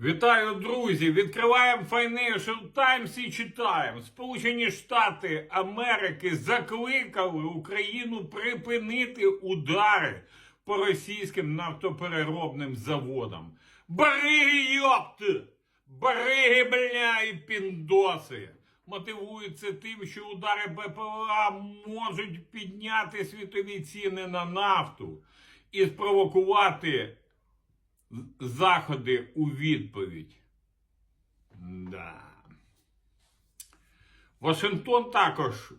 Вітаю, друзі! Відкриваємо Financial Times і читаємо. Сполучені Штати Америки закликали Україну припинити удари по російським нафтопереробним заводам. Бариги, йопти! Бариги, бля, і піндоси! Мотивуються тим, що удари БПЛА можуть підняти світові ціни на нафту і спровокувати заходи у відповідь. Да. Вашингтон також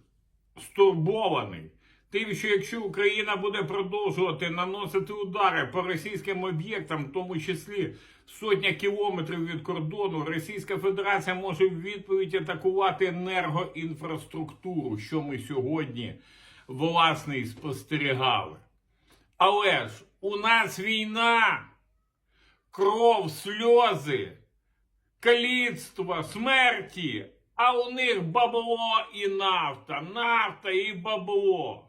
стурбований тим, що якщо Україна буде продовжувати наносити удари по російським об'єктам, в тому числі сотня кілометрів від кордону, Російська Федерація може в відповідь атакувати енергоінфраструктуру, що ми сьогодні власне і спостерігали. Але ж у нас війна кров, сльози, каліцтво, смерті, а у них бабло і нафта, нафта і бабло.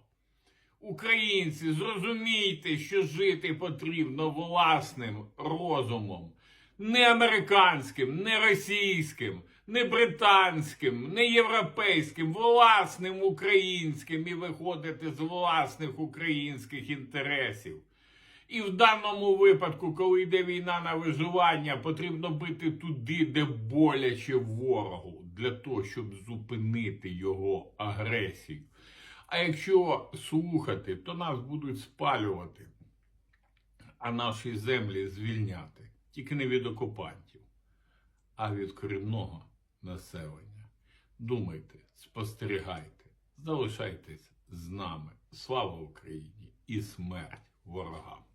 Українці, зрозумійте, що жити потрібно власним розумом. Не американським, не російським, не британським, не європейським, власним українським і виходити з власних українських інтересів. І в даному випадку, коли йде війна на виживання, потрібно бити туди, де боляче ворогу, для того, щоб зупинити його агресію. А якщо слухати, то нас будуть спалювати, а наші землі звільняти. Тільки не від окупантів, а від корінного населення. Думайте, спостерігайте, залишайтесь з нами. Слава Україні і смерть ворогам!